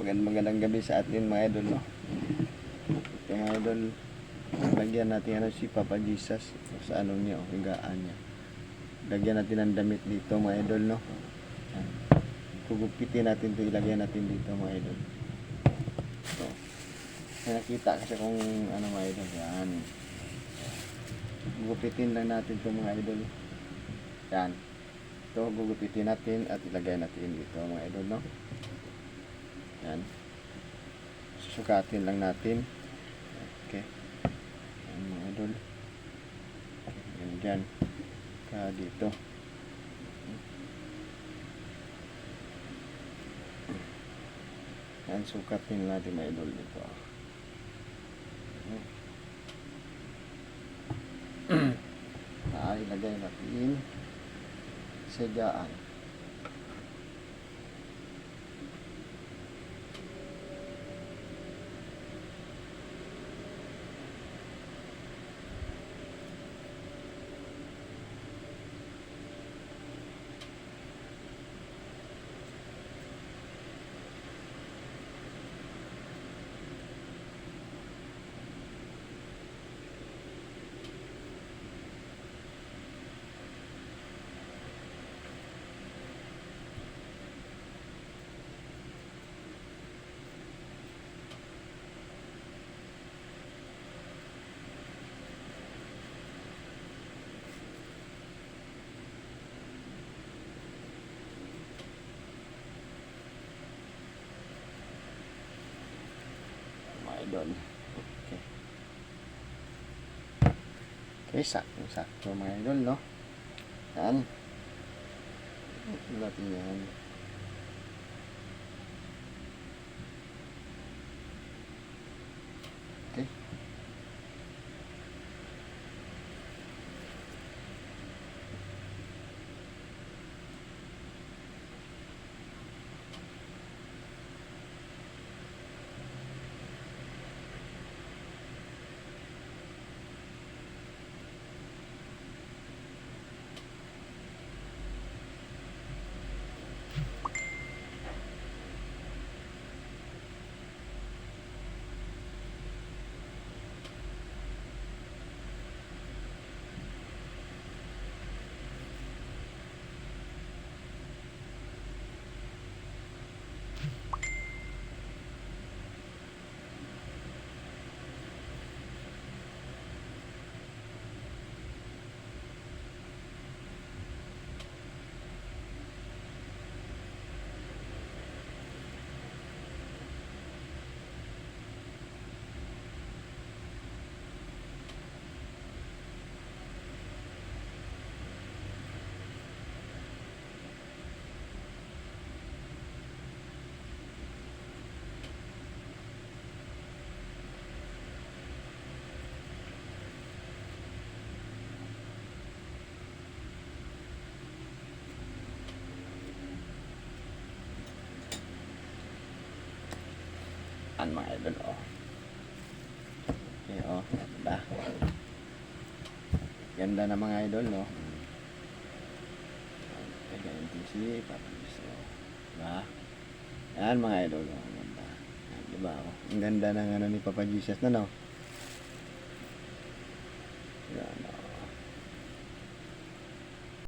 Magandang magandang gabi sa atin mga idol, no? Ito mga idol, lagyan natin ano si Papa Jesus sa ano niya, o higaan niya. Lagyan natin ng damit dito mga idol, no? Kugupitin natin ito, ilagay natin dito mga idol. May nakita kasi kung ano mga idol, yan. Gugupitin lang natin ito mga idol. Yan. Ito, gugupitin natin at ilagay natin dito mga idol, no? Yan. Susukatin lang natin. Okay. Yan mga idol. Yan dyan. Ka dito. Yan, sukatin natin mga idol dito. Ah, ilagay natin sa. Idol. Okay. Okay, sakto, sakto mga idol, no? Yan. Natin yan. Okay. Yan mga idol, oh. Okay, oh. Ganda. Ganda na mga idol, no? Okay, ganyan din si Papa Gusto. Diba? Yan mga idol, oh. Ganda. Yan, diba, oh. Ang ganda ng ano ni Papa Jesus na, no?